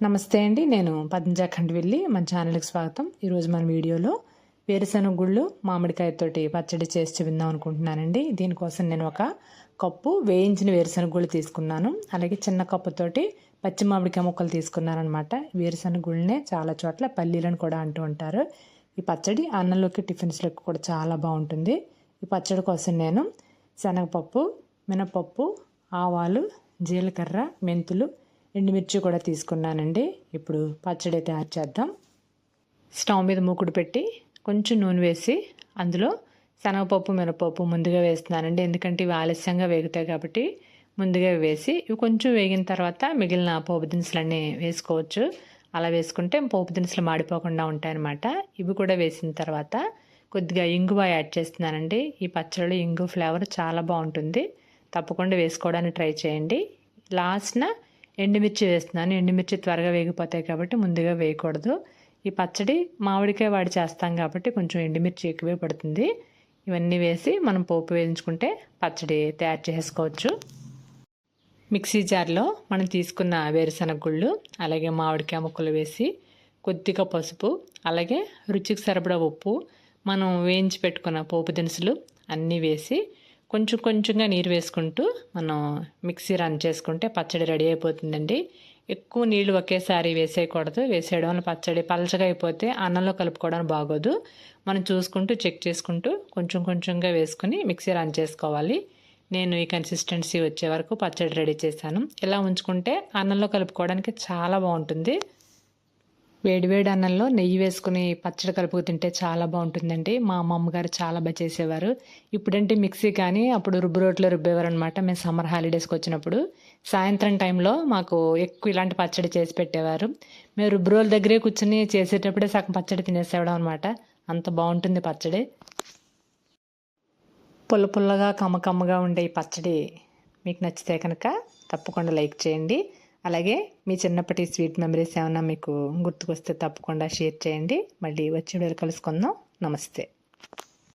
నమస్తే అండి నేను పద్మజాఖండ్ వెళ్ళి మన ఛానల్కి స్వాగతం. ఈరోజు మన వీడియోలో వేరుశనగ గుళ్ళు మామిడికాయతోటి పచ్చడి చేసి చూపిందాం అనుకుంటున్నానండి. దీనికోసం నేను ఒక కప్పు వేయించిన వేరుశనగ గుళ్ళు తీసుకున్నాను. అలాగే చిన్న కప్పుతోటి పచ్చి మామిడికాయ ముక్కలు తీసుకున్నాను అనమాట వేరుశనగ గుళ్ళనే చాలా చోట్ల పల్లీలను కూడా అంటూ ఉంటారు. ఈ పచ్చడి అన్నంలోకి టిఫిన్స్లోకి కూడా చాలా బాగుంటుంది. ఈ పచ్చడి కోసం నేను శనగపప్పు మినపప్పు ఆవాలు జీలకర్ర మెంతులు ఎండుమిర్చి కూడా తీసుకున్నానండి. ఇప్పుడు పచ్చడి తయారు చేద్దాం. స్టవ్ మీద మూకుడు పెట్టి కొంచెం నూనె వేసి అందులో శనగపప్పు మినపప్పు ముందుగా వేస్తున్నానండి. ఎందుకంటే ఇవి ఆలస్యంగా వేగుతాయి కాబట్టి ముందుగా వేసి ఇవి కొంచెం వేగిన తర్వాత మిగిలిన పోపు దినుసులన్నీ వేసుకోవచ్చు. అలా వేసుకుంటే పోపు దినుసులు మాడిపోకుండా ఉంటాయన్నమాట. ఇవి కూడా వేసిన తర్వాత కొద్దిగా ఇంగువ యాడ్ చేస్తున్నానండి. ఈ పచ్చడిలో ఇంగు ఫ్లేవర్ చాలా బాగుంటుంది. తప్పకుండా వేసుకోవడానికి ట్రై చేయండి. లాస్ట్న ఎండుమిర్చి వేస్తున్నాను. ఎండుమిర్చి త్వరగా వేగిపోతాయి కాబట్టి ముందుగా వేయకూడదు. ఈ పచ్చడి మామిడికాయ వాడి చేస్తాం కాబట్టి కొంచెం ఎండుమిర్చి ఎక్కువే పడుతుంది. ఇవన్నీ వేసి మనం పోపు వేయించుకుంటే పచ్చడి తయారు చేసుకోవచ్చు. మిక్సీ జార్లో మనం తీసుకున్న వేరుశనగ గుళ్ళు అలాగే మామిడికాయ ముక్కలు వేసి కొద్దిగా పసుపు అలాగే రుచికి సరిపడా ఉప్పు మనం వేయించి పెట్టుకున్న పోపు దినుసులు అన్నీ వేసి కొంచెం కొంచెంగా నీరు వేసుకుంటూ మనం మిక్సీ రన్ చేసుకుంటే పచ్చడి రెడీ అయిపోతుందండి. ఎక్కువ నీళ్ళు ఒకేసారి వేసేయకూడదు. వేసేయడం వల్ల పచ్చడి పలచగా అయిపోతే అన్నంలో కలుపుకోవడానికి బాగోదు. మనం చూసుకుంటూ చెక్ చేసుకుంటూ కొంచెం కొంచెంగా వేసుకుని మిక్సీ రన్ చేసుకోవాలి. నేను ఈ కన్సిస్టెన్సీ వచ్చే వరకు పచ్చడి రెడీ చేశాను. ఇలా ఉంచుకుంటే అన్నంలో కలుపుకోవడానికి చాలా బాగుంటుంది. వేడివేడి అన్నంలో నెయ్యి వేసుకుని పచ్చడి కలుపుకు తింటే చాలా బాగుంటుందండి. మా అమ్మమ్మగారు చాలా బాగా చేసేవారు. ఇప్పుడంటే మిక్సీ కానీ అప్పుడు రుబ్బు రోట్లో రుబ్బేవారు అనమాట మేము సమ్మర్ హాలిడేస్కి వచ్చినప్పుడు. సాయంత్రం టైంలో మాకు ఎక్కువ ఇలాంటి పచ్చడి చేసి పెట్టేవారు. మేము రుబ్బు రోల దగ్గరే కూర్చొని చేసేటప్పుడే సగం పచ్చడి తినేసేవడం అనమాట అంత బాగుంటుంది పచ్చడి. పుల్ల పుల్లగా కమ్మకమ్మగా ఉండే ఈ పచ్చడి మీకు నచ్చితే కనుక తప్పకుండా లైక్ చేయండి. అలాగే మీ చిన్నప్పటి స్వీట్ మెమరీస్ ఏమైనా మీకు గుర్తుకొస్తే తప్పకుండా షేర్ చేయండి. మళ్ళీ వచ్చే కలుసుకుందాం. నమస్తే.